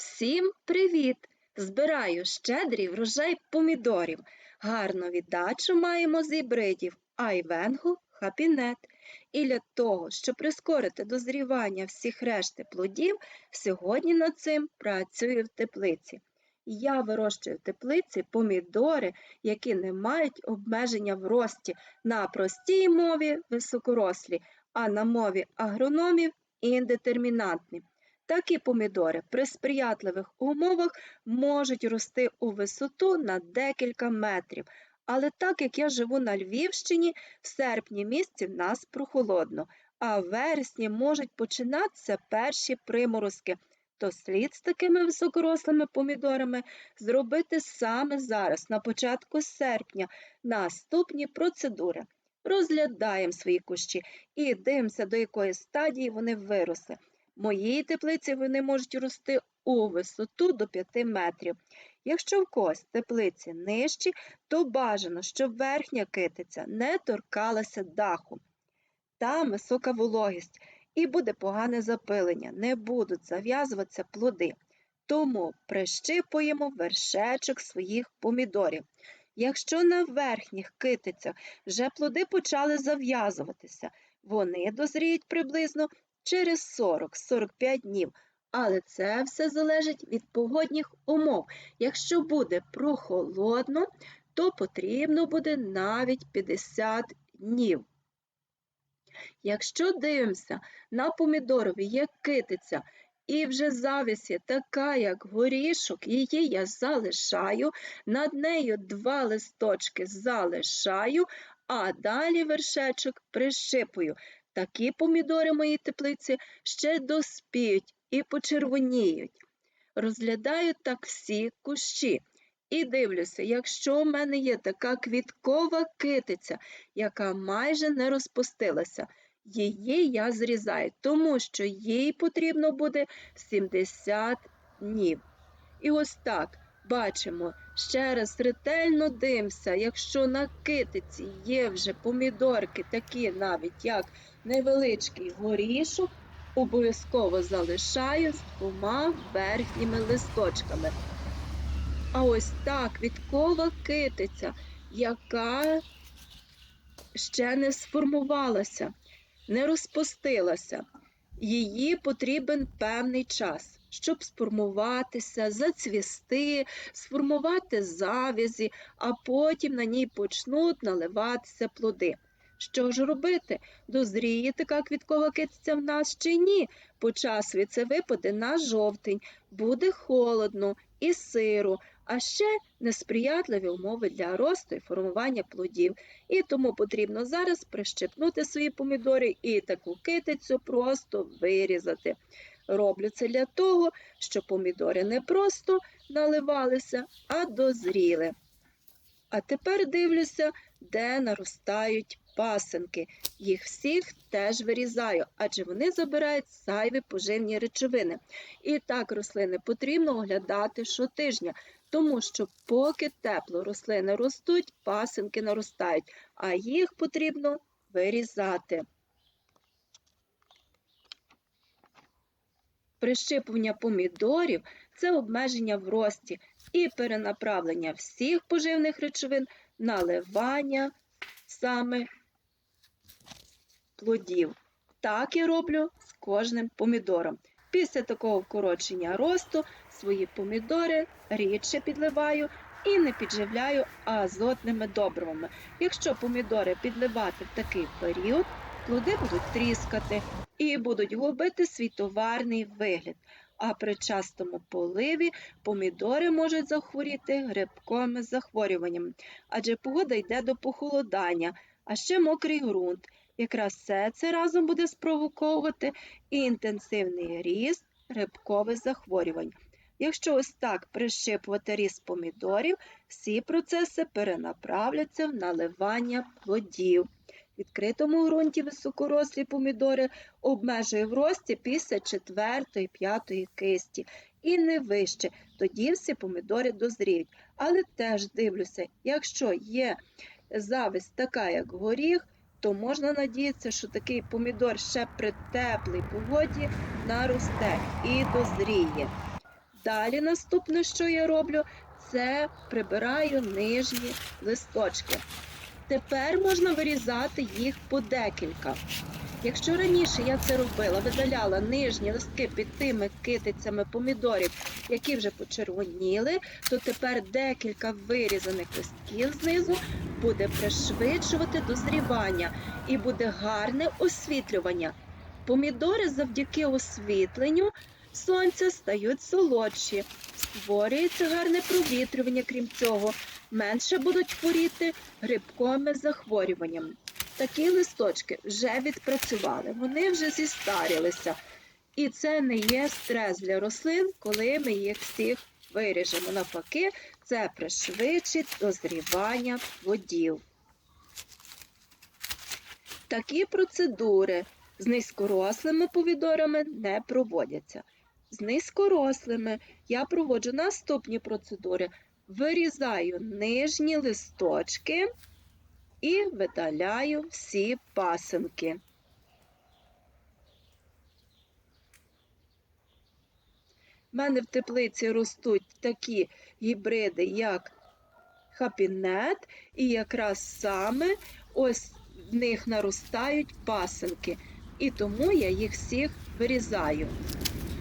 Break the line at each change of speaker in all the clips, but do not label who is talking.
Всім привіт! Збираю щедрий врожай помідорів. Гарну віддачу маємо з гібридів Айвенгу Хапінет. І для того, щоб прискорити дозрівання всіх решти плодів, сьогодні над цим працюю в теплиці. Я вирощую в теплиці помідори, які не мають обмеження в рості на простій мові високорослі, а на мові агрономів індетермінантні. Такі помідори при сприятливих умовах можуть рости у висоту на декілька метрів. Але так як я живу на Львівщині, в серпні місяці в нас прохолодно, а в вересні можуть починатися перші приморозки. То слід з такими високорослими помідорами зробити саме зараз, на початку серпня, наступні процедури. Розглядаємо свої кущі і дивимося, до якої стадії вони виросли. Моїй теплиці вони можуть рости у висоту до 5 метрів. Якщо в когось теплиці нижчі, то бажано, щоб верхня китиця не торкалася даху. Там висока вологість і буде погане запилення, не будуть зав'язуватися плоди. Тому прищипуємо вершечок своїх помідорів. Якщо на верхніх китицях вже плоди почали зав'язуватися, вони дозріють приблизно через 40-45 днів. Але це все залежить від погодних умов. Якщо буде прохолодно, то потрібно буде навіть 50 днів. Якщо дивимося на помідорові, як китиця, і вже завість є така, як горішок, її я залишаю, над нею два листочки залишаю, а далі вершечок прищипую. Такі помідори моїй теплиці ще доспіють і почервоніють. Розглядаю так всі кущі. І дивлюся, якщо в мене є така квіткова китиця, яка майже не розпустилася, її я зрізаю, тому що їй потрібно буде 70 днів. І ось так бачимо, ще раз ретельно дивимося, якщо на китиці є вже помідорки, такі навіть як невеличкий горішок, обов'язково залишаю з двома верхніми листочками. А ось та квіткова китиця, яка ще не сформувалася, не розпустилася. Її потрібен певний час, щоб сформуватися, зацвісти, сформувати завязі, а потім на ній почнуть наливатися плоди. Що ж робити? Дозріє така квіткова китиця в нас чи ні? По часу це випаде на жовтень, буде холодно і сиро, а ще несприятливі умови для росту і формування плодів. І тому потрібно зараз прищепнути свої помідори і таку китицю просто вирізати. Роблю це для того, щоб помідори не просто наливалися, а дозріли. А тепер дивлюся, де наростають пасенки. Їх всіх теж вирізаю, адже вони забирають зайві поживні речовини. І так рослини потрібно оглядати щотижня, тому що поки тепло рослини ростуть, пасенки наростають, а їх потрібно вирізати. Прищипування помідорів це обмеження в рості і перенаправлення всіх поживних речовин наливання саме плодів. Так я роблю з кожним помідором. Після такого вкорочення росту свої помідори рідше підливаю і не підживляю азотними добривами. Якщо помідори підливати в такий період, плоди будуть тріскати і будуть губити свій товарний вигляд. А при частому поливі помідори можуть захворіти грибковими захворюваннями, адже погода йде до похолодання, а ще мокрий ґрунт. Якраз все це разом буде спровоковувати інтенсивний ріст грибкових захворювань. Якщо ось так прищипувати ріст помідорів, всі процеси перенаправляться в наливання плодів. Відкритому ґрунті високорослі помідори обмежує в рості після 4-5 кисті і не вище, тоді всі помідори дозріють. Але теж дивлюся, якщо є зависть така, як горіх, то можна надіятися, що такий помідор ще при теплій погоді наросте і дозріє. Далі наступне, що я роблю, це прибираю нижні листочки. Тепер можна вирізати їх по декілька. Якщо раніше я це робила, видаляла нижні листки під тими китицями помідорів, які вже почервоніли, то тепер декілька вирізаних листків знизу буде пришвидшувати дозрівання і буде гарне освітлювання. Помідори завдяки освітленню сонця стають солодші, створюється гарне провітрювання, крім цього, менше будуть хворіти грибковими захворюваннями. Такі листочки вже відпрацювали, вони вже зістарілися. І це не є стрес для рослин, коли ми їх всіх виріжемо. Навпаки, це пришвидшить дозрівання плодів. Такі процедури з низькорослими помідорами не проводяться. З низькорослими я проводжу наступні процедури. Вирізаю нижні листочки і видаляю всі пасинки. У мене в теплиці ростуть такі гібриди, як хапінет, і якраз саме ось в них наростають пасинки, і тому я їх всіх вирізаю.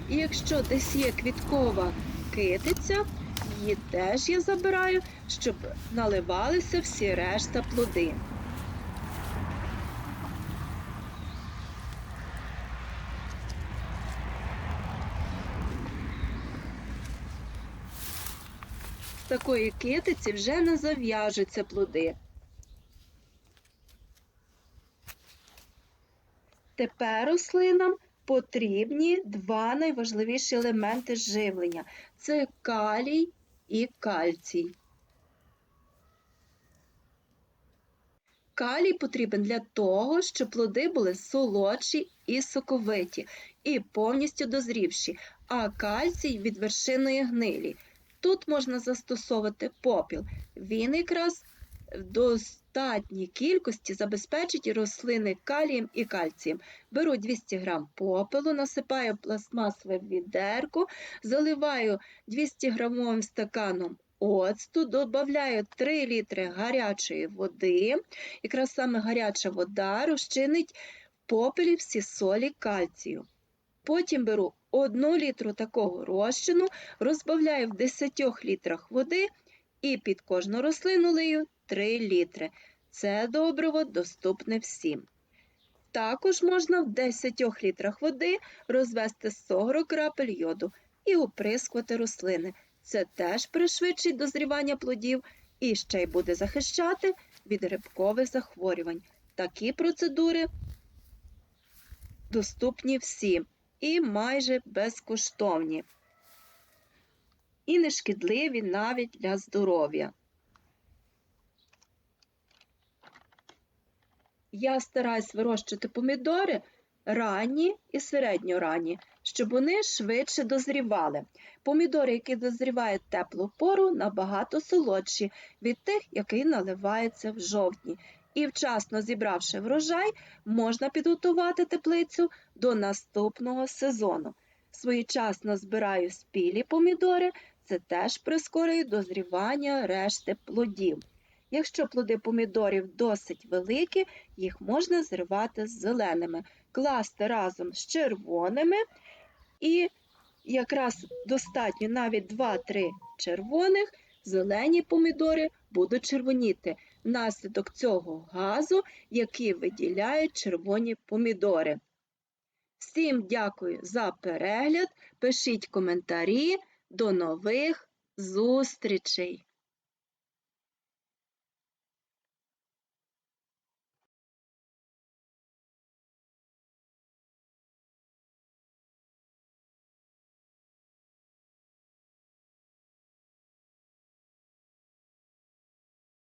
І якщо десь є квіткова китиця, її теж я забираю, щоб наливалися всі решта плоди. З такої китиці вже не зав'яжуться плоди. Тепер рослинам потрібні два найважливіші елементи живлення це калій і кальцій. Калій потрібен для того, щоб плоди були солодші і соковиті, і повністю дозрівші, а кальцій від вершиної гнилі. Тут можна застосовувати попіл. Він якраз в достатній кількості забезпечить рослини калієм і кальцієм. Беру 200 г попелу, насипаю пластмасове відерко, заливаю 200 грамовим стаканом оцту, додаю 3 літри гарячої води. Якраз саме гаряча вода розчинить в попелі всі солі кальцію. Потім беру 1 літру такого розчину, розбавляю в 10 літрах води і під кожну рослину лию 3 літри. Це добриво доступне всім. Також можна в 10 літрах води розвести 40 крапель йоду і оприскувати рослини. Це теж пришвидшить дозрівання плодів і ще й буде захищати від грибкових захворювань. Такі процедури доступні всім і майже безкоштовні. І нешкідливі навіть для здоров'я. Я стараюсь вирощувати помідори ранні і середньоранні, щоб вони швидше дозрівали. Помідори, які дозрівають теплу пору, набагато солодші від тих, які наливаються в жовтні. І вчасно зібравши врожай, можна підготувати теплицю до наступного сезону. Своєчасно збираю спілі помідори, це теж прискорює дозрівання решти плодів. Якщо плоди помідорів досить великі, їх можна зривати з зеленими, класти разом з червоними, і якраз достатньо навіть 2-3 червоних, зелені помідори будуть червоніти внаслідок цього газу, який виділяють червоні помідори. Всім дякую за перегляд. Пишіть коментарі. До нових зустрічей!